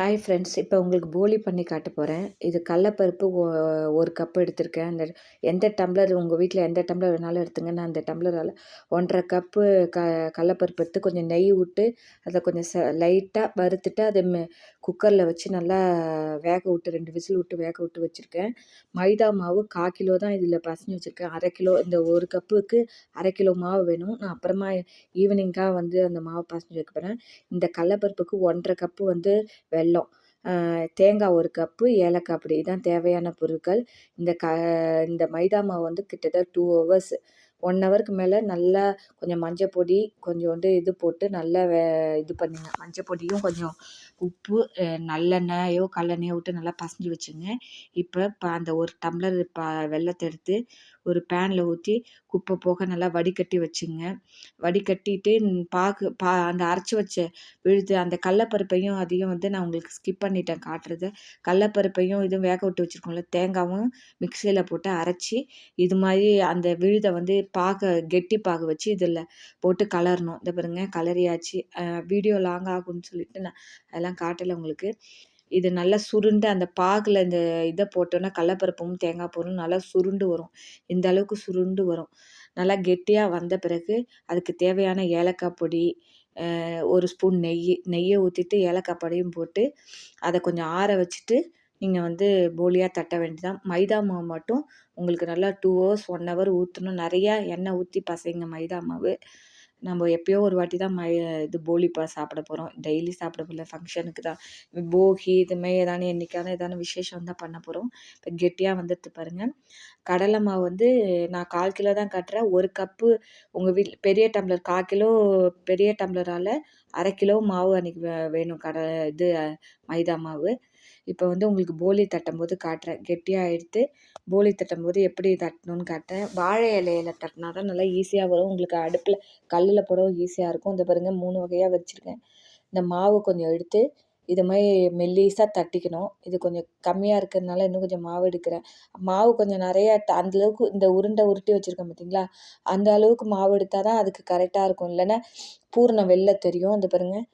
Hi friends இப்போ உங்களுக்கு போலி பண்ணி காட்ட போகிறேன் இது கடலப்பருப்பு ஒரு கப் எடுத்திருக்கேன். அந்த எந்த டம்ளர் உங்கள் வீட்டில் எந்த டம்ளர் வேணாலும் எடுத்துங்க. நான் அந்த டம்ளரால் ஒன்றரை கப்பு க கடலப்பருப்பு எடுத்து கொஞ்சம் நெய் விட்டு அதை கொஞ்சம் ச லைட்டாக வறுத்துட்டு அதை குக்கரில் வச்சு நல்லா வேக விட்டு ரெண்டு விசில் விட்டு வேக விட்டு வச்சுருக்கேன். மைதா மாவு கால் கிலோ தான் இதில் பசஞ்சு வச்சுருக்கேன். அரை கிலோ இந்த ஒரு கப்புக்கு அரை கிலோ மாவு வேணும். நான் அப்புறமா ஈவினிங்காக வந்து அந்த மாவு பசஞ்சு வைக்க போகிறேன் இந்த கடலப்பருப்புக்கு ஒன்றரை கப்பு வந்து வெல்லம் தேங்காய் ஒரு கப்பு ஏலக்காய் அப்படி தான் தேவையான பொருட்கள். இந்த க இந்த மைதா மாவு வந்து கிட்டத்தட்ட டூ ஹவர்ஸ் ஒன் ஹவருக்கு மேலே நல்லா கொஞ்சம் மஞ்சள் பொடி கொஞ்சோண்டு இது போட்டு நல்லா வே இது பண்ணுங்க. மஞ்சள் பொடியும் கொஞ்சம் உப்பு நல்லெண்ணெயோ கல்லெண்ணெயோ விட்டு நல்லா பசஞ்சு வச்சுங்க. இப்போ இப்போ அந்த ஒரு டம்ளர் ப வெள்ளத்தை எடுத்து ஒரு பேனில் ஊற்றி குப்பை போக நல்லா வடிகட்டி வச்சுங்க. வடிகட்டிட்டு பாக்கு பா அந்த அரைச்சி வச்ச விழுது அந்த கடலப்பருப்பையும் அதையும் வந்து நான் உங்களுக்கு ஸ்கிப் பண்ணிட்டேன் காட்டுறது. கடலப்பருப்பையும் இதுவும் வேக விட்டு வச்சுருக்கோம்ல தேங்காவும் மிக்சியில் போட்டு அரைச்சி இது மாதிரி அந்த விழுதை வந்து பாக கெட்டி பாக வச்சு இதில் போட்டு கலரணும். இந்த பாருங்க கலரியாச்சு வீடியோ லாங் ஆகும்னு சொல்லிட்டு நான் அதெல்லாம் காட்டலை உங்களுக்கு. இது நல்லா சுருண்டு அந்த பாகில் இந்த இதை போட்டோன்னா கடலப்பருப்பும் தேங்காய் பூரும் நல்லா சுருண்டு வரும். இந்த அளவுக்கு சுருண்டு வரும். நல்லா கெட்டியாக வந்த பிறகு அதுக்கு தேவையான ஏலக்காய் பொடி ஒரு ஸ்பூன் நெய் நெய்யை ஊற்றிட்டு ஏலக்காய் பொடியும் போட்டு அதை கொஞ்சம் ஆற வச்சுட்டு நீங்கள் வந்து போலியாக தட்ட வேண்டியதான் மைதா மாவு மட்டும் உங்களுக்கு நல்லா டூ ஹவர்ஸ் ஒன் ஹவர் ஊற்றணும் நிறையா எண்ணெய் ஊற்றி பசைங்க மைதா மாவு. நம்ம எப்போயோ ஒரு வாட்டி தான் மை இது போலி பா சாப்பிட போகிறோம் டெய்லி சாப்பிட போகல ஃபங்க்ஷனுக்கு தான். போகி இதுமாரி ஏதானு என்றைக்கான ஏதான விசேஷம் தான் பண்ண போகிறோம் இப்போ கெட்டியாக வந்துடுது பாருங்கள் கடலை மாவு வந்து நான் கால் கிலோ தான் கட்டுறேன். ஒரு கப்பு உங்கள் வீட்டில் பெரிய டம்ளர் கால் கிலோ பெரிய டம்ளரால் அரை கிலோ மாவு அன்றைக்கி வேணும். கடை இது மைதா மாவு. இப்போ வந்து உங்களுக்கு போலி தட்டும் போது காட்டுறேன். கெட்டியாக எடுத்து போலி தட்டும் போது எப்படி தட்டணும்னு காட்டுறேன். வாழை இலையில தட்டினா தான் நல்லா ஈஸியாக வரும். உங்களுக்கு அடுப்பில் கல்லில் போடவும் ஈஸியாக இருக்கும். இந்த பாருங்கள் மூணு வகையாக வச்சுருக்கேன். இந்த மாவு கொஞ்சம் எடுத்து இது மாதிரி மெல்லிஸாக தட்டிக்கணும். இது கொஞ்சம் கம்மியாக இருக்கிறதுனால இன்னும் கொஞ்சம் மாவு எடுக்கிறேன். மாவு கொஞ்சம் நிறையா அந்தளவுக்கு இந்த உருண்டை உருட்டி வச்சுருக்கேன் பார்த்தீங்களா அந்த அளவுக்கு மாவு எடுத்தால் தான் அதுக்கு கரெக்டாக இருக்கும். இல்லைன்னா பூரணம் வெளில தெரியும். இந்த பாருங்கள்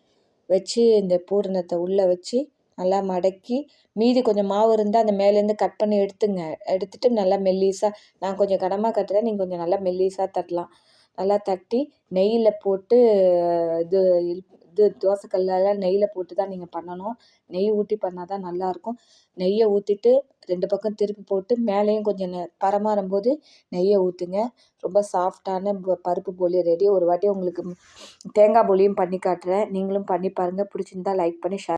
வச்சு இந்த பூரணத்தை உள்ளே வச்சு நல்லா மடக்கி மீதி கொஞ்சம் மாவு இருந்தால் அந்த மேலேருந்து கட் பண்ணி எடுத்துங்க. எடுத்துட்டு நல்லா மெல்லீஸாக நான் கொஞ்சம் கனமாக கட்டுறேன் நீங்கள் கொஞ்சம் நல்லா மெல்லிசாக தட்டலாம். நல்லா தட்டி நெய்யில் போட்டு இது இது தோசைக்கல்லால் நெய்யில் போட்டு தான் நீங்கள் பண்ணணும். நெய் ஊற்றி பண்ணால் தான் நல்லாயிருக்கும். நெய்யை ஊற்றிட்டு ரெண்டு பக்கம் திருப்பி போட்டு மேலேயும் கொஞ்சம் நெ பரமாறும் போது நெய்யை ஊற்றுங்க ரொம்ப சாஃப்டான பருப்பு போலி ரெடி ஒரு வாட்டி உங்களுக்கு தேங்காய் போலியும் பண்ணி காட்டுறேன். நீங்களும் பண்ணி பாருங்கள் பிடிச்சிருந்தா லைக் பண்ணி ஷேர்